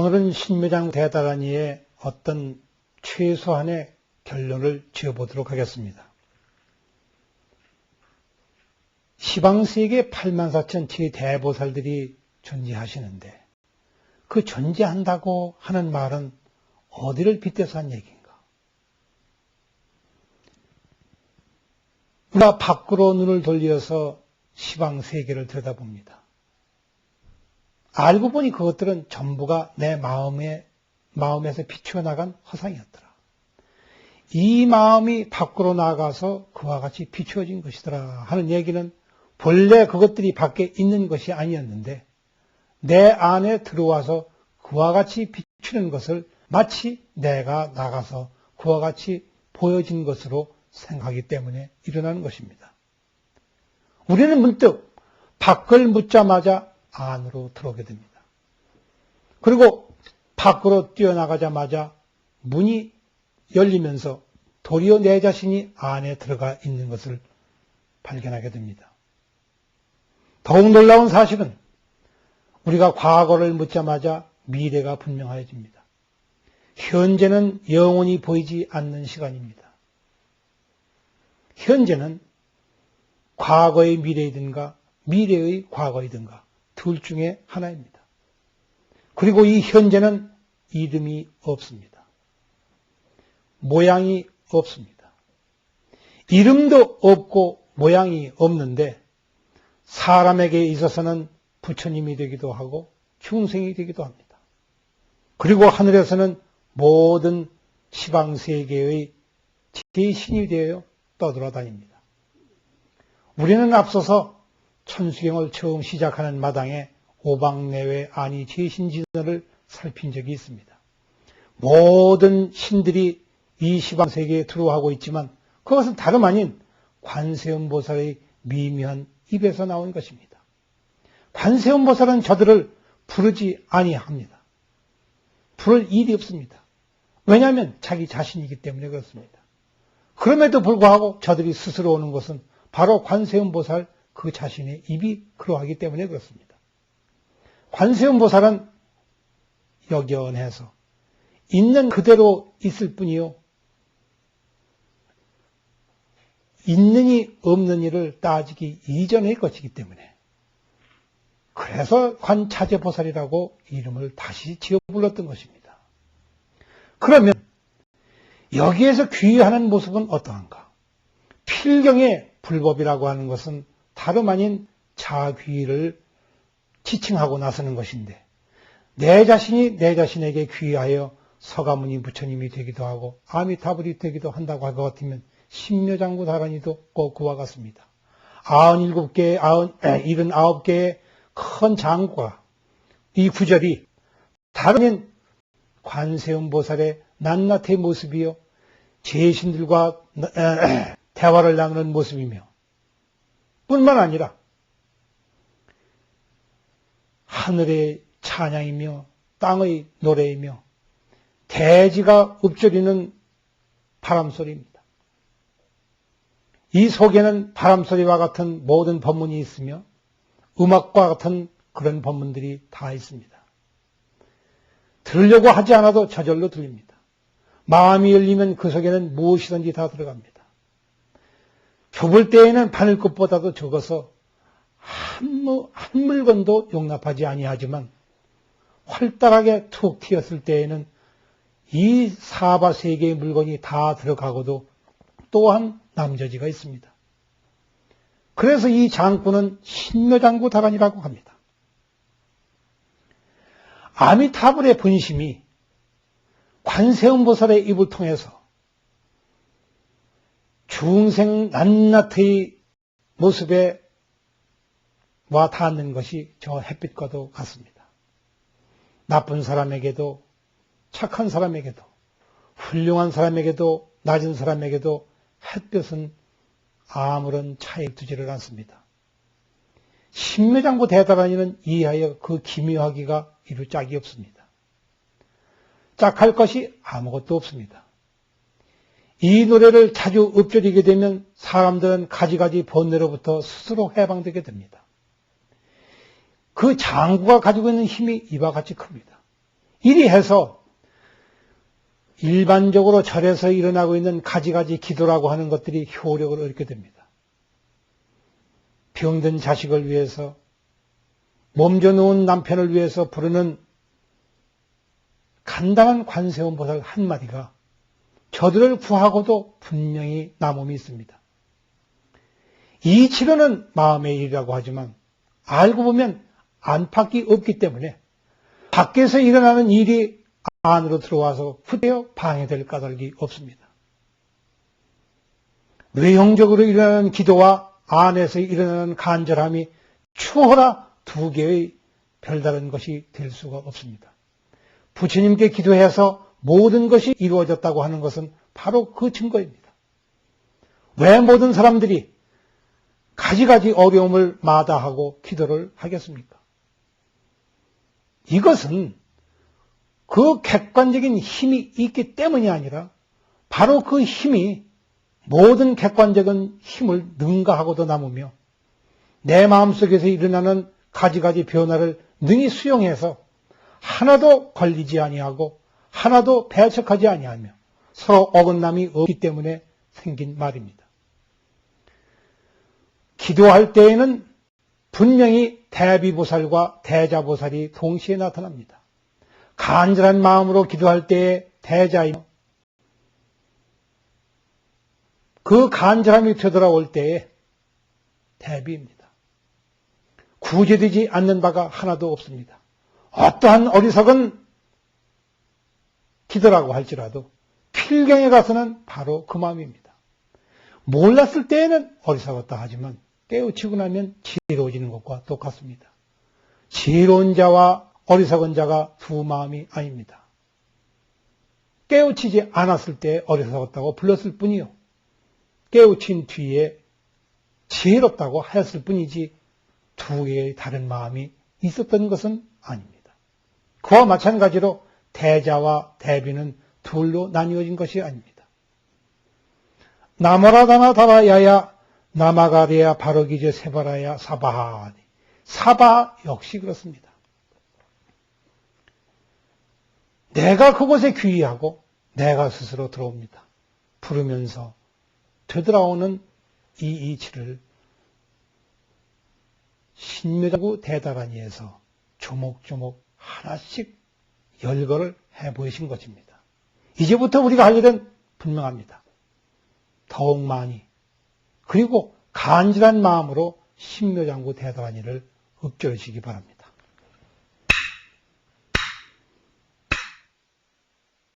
오늘은 신묘장 대다라니의 어떤 최소한의 결론을 지어보도록 하겠습니다. 시방세계 8만 4천 제대보살들이 존재하시는데 그 존재한다고 하는 말은 어디를 빗대서 한 얘기인가? 우리가 밖으로 눈을 돌려서 시방 세계를 들여다봅니다. 알고 보니 그것들은 전부가 내 마음에, 마음에서 비추어 나간 화상이었더라. 이 마음이 밖으로 나가서 그와 같이 비추어진 것이더라 하는 얘기는 본래 그것들이 밖에 있는 것이 아니었는데 내 안에 들어와서 그와 같이 비추는 것을 마치 내가 나가서 그와 같이 보여진 것으로 생각하기 때문에 일어나는 것입니다. 우리는 문득 밖을 묻자마자 안으로 들어오게 됩니다. 그리고 밖으로 뛰어나가자마자 문이 열리면서 도리어 내 자신이 안에 들어가 있는 것을 발견하게 됩니다. 더욱 놀라운 사실은 우리가 과거를 묻자마자 미래가 분명해집니다. 현재는 영원히 보이지 않는 시간입니다. 현재는 과거의 미래이든가 미래의 과거이든가 둘 중에 하나입니다. 그리고 이 현재는 이름이 없습니다. 모양이 없습니다. 이름도 없고 모양이 없는데 사람에게 있어서는 부처님이 되기도 하고 중생이 되기도 합니다. 그리고 하늘에서는 모든 시방세계의 제신이 되어 떠돌아다닙니다. 우리는 앞서서 천수경을 처음 시작하는 마당에 오방 내외 아니 제신진언을 살핀 적이 있습니다. 모든 신들이 이 시방 세계에 들어하고 있지만 그것은 다름 아닌 관세음보살의 미묘한 입에서 나온 것입니다. 관세음보살은 저들을 부르지 아니합니다. 부를 일이 없습니다. 왜냐하면 자기 자신이기 때문에 그렇습니다. 그럼에도 불구하고 저들이 스스로 오는 것은 바로 관세음보살 그 자신의 입이 그러하기 때문에 그렇습니다. 관세음보살은 역연해서 있는 그대로 있을 뿐이요. 있느니 없는 일을 따지기 이전의 것이기 때문에 그래서 관차제보살이라고 이름을 다시 지어 불렀던 것입니다. 그러면 여기에서 귀의하는 모습은 어떠한가? 필경의 불법이라고 하는 것은 다름 아닌 자귀를 지칭하고 나서는 것인데 내 자신이 내 자신에게 귀의하여 서가모니 부처님이 되기도 하고 아미타불이 되기도 한다고 할 것 같으면 신묘장구 다란이도 꼭 그와 같습니다. 아흔일곱 개의 아흔, 일흔 아홉 개의 큰 장구가 이 구절이 다른 관세음보살의 낱낱의 모습이요. 제신들과 대화를 나누는 모습이며 뿐만 아니라 하늘의 찬양이며 땅의 노래이며 대지가 읊조리는 바람소리입니다. 이 속에는 바람소리와 같은 모든 법문이 있으며 음악과 같은 그런 법문들이 다 있습니다. 들으려고 하지 않아도 저절로 들립니다. 마음이 열리면 그 속에는 무엇이든지 다 들어갑니다. 좁을 때에는 바늘꽃보다도 적어서 한, 한 물건도 용납하지 아니하지만 활달하게 툭 튀었을 때에는 이 사바 세 개의 물건이 다 들어가고도 또한 남저지가 있습니다. 그래서 이 장구는 신묘장구 다간이라고 합니다. 아미타불의 본심이 관세음보살의 입을 통해서 중생 낱낱의 모습에 와 닿는 것이 저 햇빛과도 같습니다. 나쁜 사람에게도 착한 사람에게도 훌륭한 사람에게도 낮은 사람에게도 햇볕은 아무런 차이 두지를 않습니다. 신묘장구 대다라니는 이하여 그 기묘하기가 이루 짝이 없습니다. 짝할 것이 아무것도 없습니다. 이 노래를 자주 읊조리게 되면 사람들은 가지가지 번뇌로부터 스스로 해방되게 됩니다. 그 장구가 가지고 있는 힘이 이와 같이 큽니다. 이리 해서 일반적으로 절에서 일어나고 있는 가지가지 기도라고 하는 것들이 효력을 얻게 됩니다. 병든 자식을 위해서, 몸져 누운 남편을 위해서 부르는 간단한 관세음 보살 한마디가 저들을 구하고도 분명히 남음이 있습니다. 이 치료는 마음의 일이라고 하지만 알고 보면 안팎이 없기 때문에 밖에서 일어나는 일이 안으로 들어와서 후대어 방해될 까닭이 없습니다. 외형적으로 일어나는 기도와 안에서 일어나는 간절함이 추호라 두 개의 별다른 것이 될 수가 없습니다. 부처님께 기도해서 모든 것이 이루어졌다고 하는 것은 바로 그 증거입니다. 왜 모든 사람들이 가지가지 어려움을 마다하고 기도를 하겠습니까? 이것은 그 객관적인 힘이 있기 때문이 아니라 바로 그 힘이 모든 객관적인 힘을 능가하고도 남으며 내 마음속에서 일어나는 가지가지 변화를 능히 수용해서 하나도 걸리지 아니하고 하나도 배척하지 아니하며 서로 어긋남이 없기 때문에 생긴 말입니다. 기도할 때에는 분명히 대비보살과 대자보살이 동시에 나타납니다. 간절한 마음으로 기도할 때에 대자이며 그 간절함이 되돌아올 때에 대비입니다. 구제되지 않는 바가 하나도 없습니다. 어떠한 어리석은 기도라고 할지라도 필경에 가서는 바로 그 마음입니다. 몰랐을 때에는 어리석었다 하지만 깨우치고 나면 지혜로워지는 것과 똑같습니다. 지혜로운 자와 어리석은 자가 두 마음이 아닙니다. 깨우치지 않았을 때 어리석었다고 불렀을 뿐이요. 깨우친 뒤에 지혜롭다고 하였을 뿐이지 두 개의 다른 마음이 있었던 것은 아닙니다. 그와 마찬가지로 대자와 대비는 둘로 나뉘어진 것이 아닙니다. 나머라다나 다라야야 나마가리야 바로기제 세바라야 사바하 사바 역시 그렇습니다. 내가 그곳에 귀의하고 내가 스스로 들어옵니다. 부르면서 되돌아오는 이 이치를 신묘자구 대다라니에서 조목조목 하나씩 열거를 해 보이신 것입니다. 이제부터 우리가 할 일은 분명합니다. 더욱 많이 그리고 간절한 마음으로 신묘장구 대다라니를 읊조리시기 바랍니다.